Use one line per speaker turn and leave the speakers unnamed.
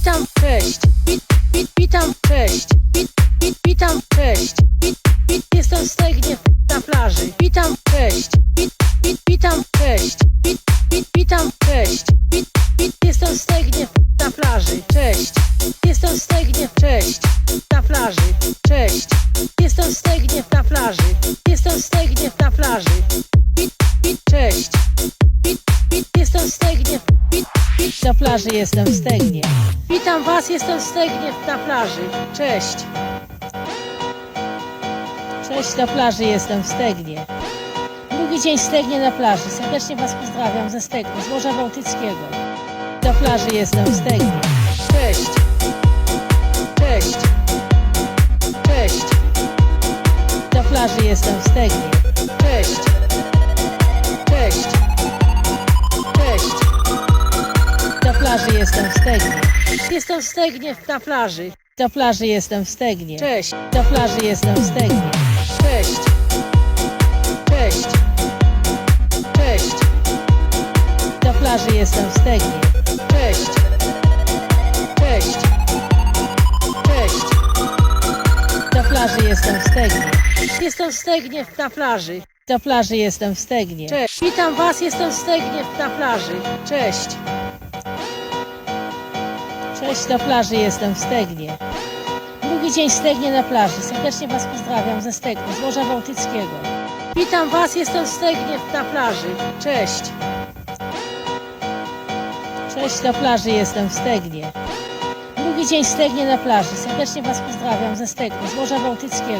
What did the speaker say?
Witam, cześć. Wit, wit, witam, cześć. Wit, wit, witam, cześć. Wit, wit, jestem Stegnie na plaży. Witam, cześć. Wit, wit, witam, cześć. Wit, wit, witam, cześć. Wit, wit, jestem Stegnie na plaży. Cześć. Jestem Stegnie, cześć. Na plaży. Cześć. Jestem Stegnie na plaży. Jestem Stegnie na plaży. Wit, wit, cześć. Wit, wit, jestem Stegnie. Wit, na plaży jestem w Stegnie. Witam Was, jestem w Stegnie na plaży. Cześć. Cześć, na plaży jestem w Stegnie. Drugi dzień Stegnie na plaży. Serdecznie Was pozdrawiam ze Stegny, z Morza Bałtyckiego. Na plaży jestem w Stegnie. Cześć. Cześć. Cześć. Na plaży jestem w Stegnie. Cześć. Plaży jestem w Stegnie. Jestem w Stegnie na plaży. Na plaży jestem w Stegnie. Cześć. Na plaży jestem w Stegnie. Cześć. Cześć. Cześć. Na plaży jestem w Stegnie. Cześć. Cześć. Cześć. Na plaży jestem w Stegnie. Jestem w Stegnie na plaży. Na plaży jestem w Stegnie. Cześć. Witam Was, jestem w Stegnie na plaży. Cześć. Cześć, na plaży jestem w Stegnie. Drugi dzień w Stegnie na plaży. Serdecznie Was pozdrawiam ze Stegny, z Morza Bałtyckiego. Witam Was, jestem w Stegnie na plaży. Cześć. Cześć, na plaży jestem w Stegnie. Drugi dzień w Stegnie na plaży. Serdecznie Was pozdrawiam ze Stegny, z Morza Bałtyckiego.